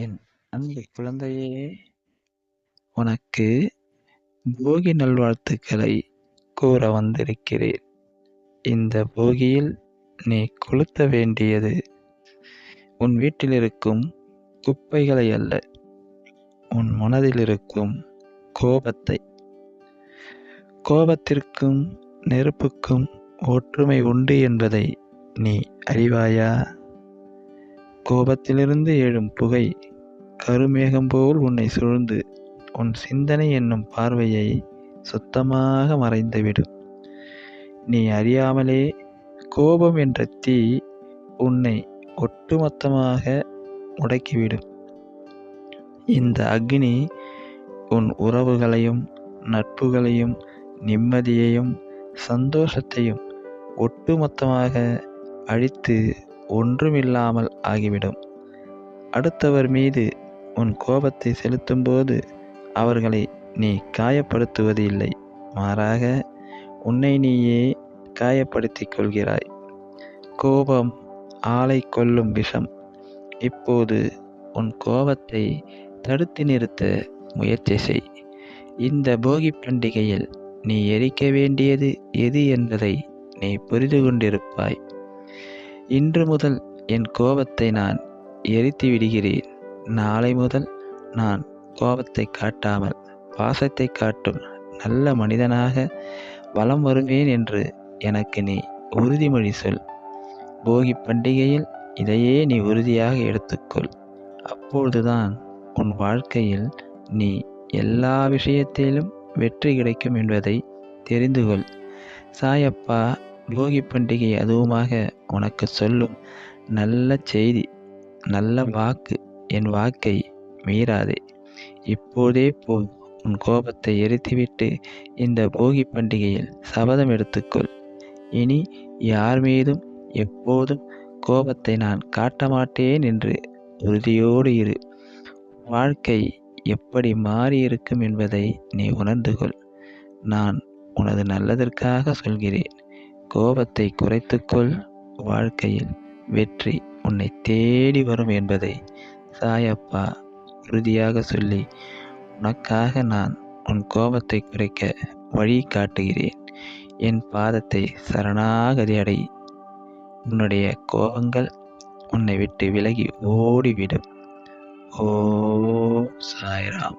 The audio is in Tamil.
என் அன்பு குழந்தையே உனக்கு போகி நல்வாழ்த்துக்களை கூற வந்திருக்கிறேன். இந்த போகியில் நீ கொளுத்த வேண்டியது உன் வீட்டில் இருக்கும் குப்பைகளை அல்ல உன் மனதில் இருக்கும் கோபத்தை. கோபத்திற்கும் நெருப்புக்கும் ஒற்றுமை உண்டு என்பதை நீ அறிவாயா? கோபத்திலிருந்து எழும் புகை கருமேகம் போல் உன்னை சூழ்ந்து உன் சிந்தனை என்னும் பார்வையை சுத்தமாக மறைந்துவிடும் நீ அறியாமலே கோபம் என்ற தீ உன்னை ஒட்டுமொத்தமாக முடக்கிவிடும். இந்த அக்னி உன் உறவுகளையும் நட்புகளையும் நிம்மதியையும் சந்தோஷத்தையும் ஒட்டுமொத்தமாக அழித்து ஒன்றுமில்லாமல் ஆகிவிடும். அடுத்தவர் மீது உன் கோபத்தை செலுத்தும்போது அவர்களை நீ காயப்படுத்துவது இல்லை மாறாக உன்னை நீயே காயப்படுத்திக் கொள்கிறாய். கோபம் ஆளை கொல்லும் விஷம். இப்போது உன் கோபத்தை தடுத்து நிறுத்த முயற்சி செய். இந்த போகி பண்டிகையில் நீ எரிக்க வேண்டியது எது என்பதை நீ புரிந்து கொண்டிருப்பாய். இன்று முதல் என் கோபத்தை நான் எரித்து விடுகிறேன் நாளை முதல் நான் கோபத்தை காட்டாமல் பாசத்தை காட்டும் நல்ல மனிதனாக வலம் வருவேன் என்று எனக்கு நீ உறுதிமொழி சொல். போகி பண்டிகையில் இதையே நீ உறுதியாக எடுத்துக்கொள். அப்பொழுதுதான் உன் வாழ்க்கையில் நீ எல்லா விஷயத்திலும் வெற்றி கிடைக்கும் என்பதை தெரிந்து கொள் சாயப்பா போகி பண்டிகை அதுவுமாக உனக்கு சொல்லும் நல்ல செய்தி நல்ல வாக்கு என் வாக்கை மீறாதே. இப்போதே போ உன் கோபத்தை எரித்துவிட்டு இந்த போகி பண்டிகையில் சபதம் எடுத்துக்கொள். இனி யார் மீதும் எப்போதும் கோபத்தை நான் காட்ட மாட்டேன் என்று உறுதியோடு இரு. வாழ்க்கை எப்படி மாறியிருக்கும் என்பதை நீ உணர்ந்து கொள் நான் உனது நல்லதற்காக சொல்கிறேன். கோபத்தை குறைத்துக்கொள். வாழ்க்கையில் வெற்றி உன்னை தேடி வரும் என்பதை சாயப்பா உறுதியாக சொல்லி உனக்காக நான் உன் கோபத்தை குறைக்க வழி காட்டுகிறேன். என் பாதத்தை சரணாகதி அடை. உன்னுடைய கோபங்கள் உன்னை விட்டு விலகி ஓடிவிடும். ஓ சாய்ராம்.